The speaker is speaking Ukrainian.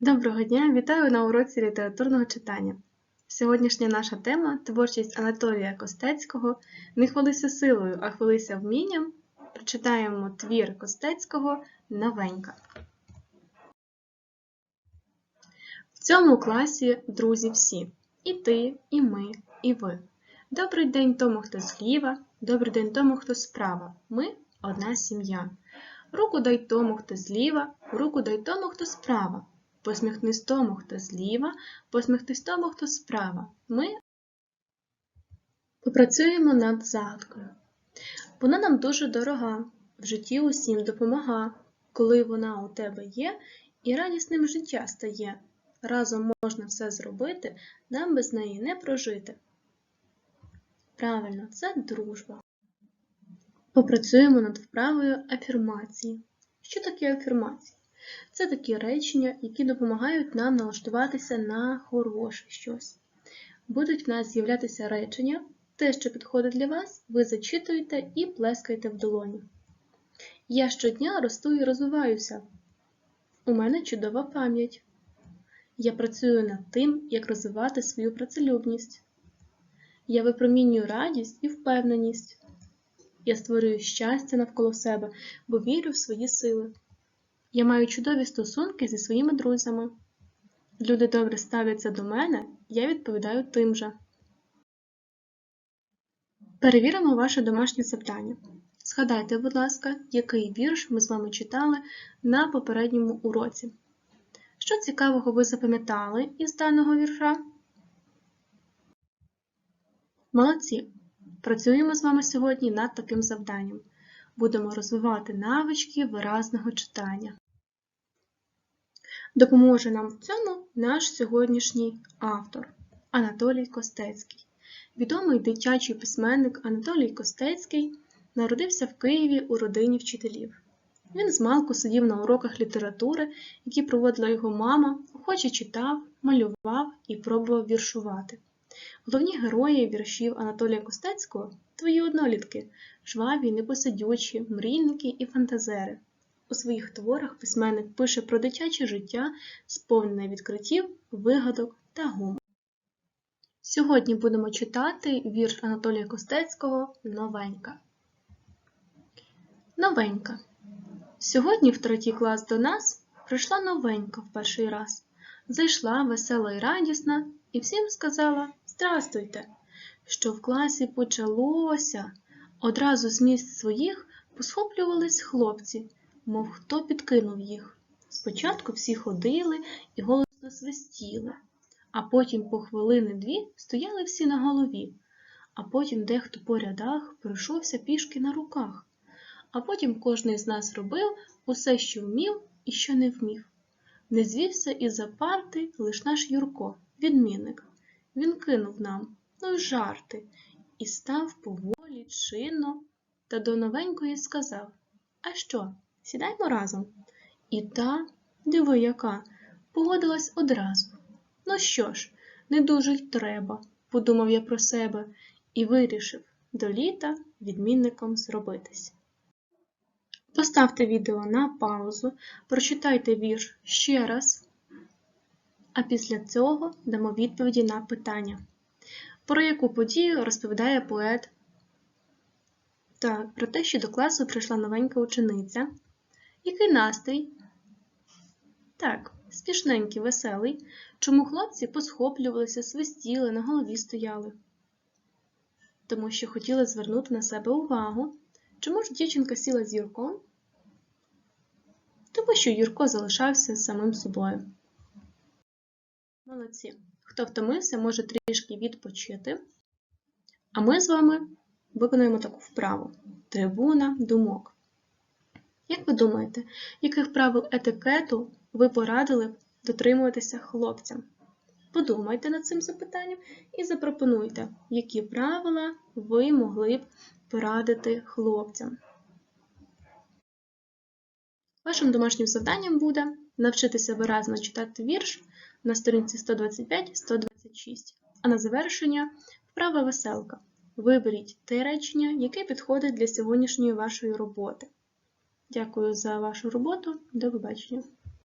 Доброго дня! Вітаю на уроці літературного читання. Сьогоднішня наша тема творчість Анатолія Костецького Не хвалися силою, а хвалися вмінням. Прочитаємо твір Костецького Новенька. В цьому класі друзі всі. І ти, і ми, і ви. Добрий день тому, хто зліва, добрий день тому, хто справа. Ми одна сім'я. Руку дай тому, хто зліва, руку дай тому, хто справа. Посміхнись тому, хто зліва, посміхнись тому, хто справа. Ми попрацюємо над загадкою. Вона нам дуже дорога, в житті усім допомога. Коли вона у тебе є, і радісним життя стає. Разом можна все зробити, нам без неї не прожити. Правильно, це дружба. Попрацюємо над вправою афірмації. Що таке афірмації? Це такі речення, які допомагають нам налаштуватися на хороше щось. Будуть в нас з'являтися речення, те, що підходить для вас, ви зачитуєте і плескаєте в долоні. Я щодня росту і розвиваюся. У мене чудова пам'ять. Я працюю над тим, як розвивати свою працелюбність. Я випромінюю радість і впевненість. Я створюю щастя навколо себе, бо вірю в свої сили. Я маю чудові стосунки зі своїми друзями. Люди добре ставляться до мене, я відповідаю тим же. Перевіримо ваше домашнє завдання. Згадайте, будь ласка, який вірш ми з вами читали на попередньому уроці. Що цікавого ви запам'ятали із даного вірша? Молодці! Працюємо з вами сьогодні над таким завданням. Будемо розвивати навички виразного читання. Допоможе нам в цьому наш сьогоднішній автор Анатолій Костецький. Відомий дитячий письменник Анатолій Костецький народився в Києві у родині вчителів. Він змалку сидів на уроках літератури, які проводила його мама, охоче читав, малював і пробував віршувати. Головні герої віршів Анатолія Костецького твої однолітки, жваві, непосидючі, мрійники і фантазери. У своїх творах письменник пише про дитяче життя, сповнене відкриттів, вигадок та гумору. Сьогодні будемо читати вірш Анатолія Костецького Новенька. Новенька. Сьогодні в третій клас до нас прийшла новенька в перший раз. Зайшла весела і радісна і всім сказала Здрастуйте! Що в класі почалося. Одразу з місць своїх посхоплювались хлопці, мов хто підкинув їх. Спочатку всі ходили і голосно свистіли, а потім по хвилини дві стояли всі на голові, а потім дехто по рядах пройшовся пішки на руках, а потім кожний з нас робив усе, що вмів і що не вмів. Не звівся із-за парти лиш наш Юрко, відмінник. Він кинув нам, ну й жарти, і став поволі, чинно, та до новенької сказав А що, сідаймо разом? І та, диви яка, погодилась одразу. Ну що ж, не дуже й треба, подумав я про себе і вирішив до літа відмінником зробитись. Поставте відео на паузу, прочитайте вірш ще раз, а після цього дамо відповіді на питання. Про яку подію розповідає поет? Так, про те, що до класу прийшла новенька учениця. Який настрій? Так, спішненький, веселий. Чому хлопці посхоплювалися, свистіли, на голові стояли? Тому що хотіли звернути на себе увагу. Чому ж дівчинка сіла з Юрком? Тому що Юрко залишався самим собою. Молодці. Хто втомився, може трішки відпочити. А ми з вами виконуємо таку вправу: трибуна думок. Як ви думаєте, яких правил етикету ви порадили б дотримуватися хлопцям? Подумайте над цим запитанням і запропонуйте, які правила ви могли б порадити хлопцям. Вашим домашнім завданням буде навчитися виразно читати вірш на сторінці 125-126, а на завершення вправа веселка. Виберіть те речення, яке підходить для сьогоднішньої вашої роботи. Дякую за вашу роботу. До побачення!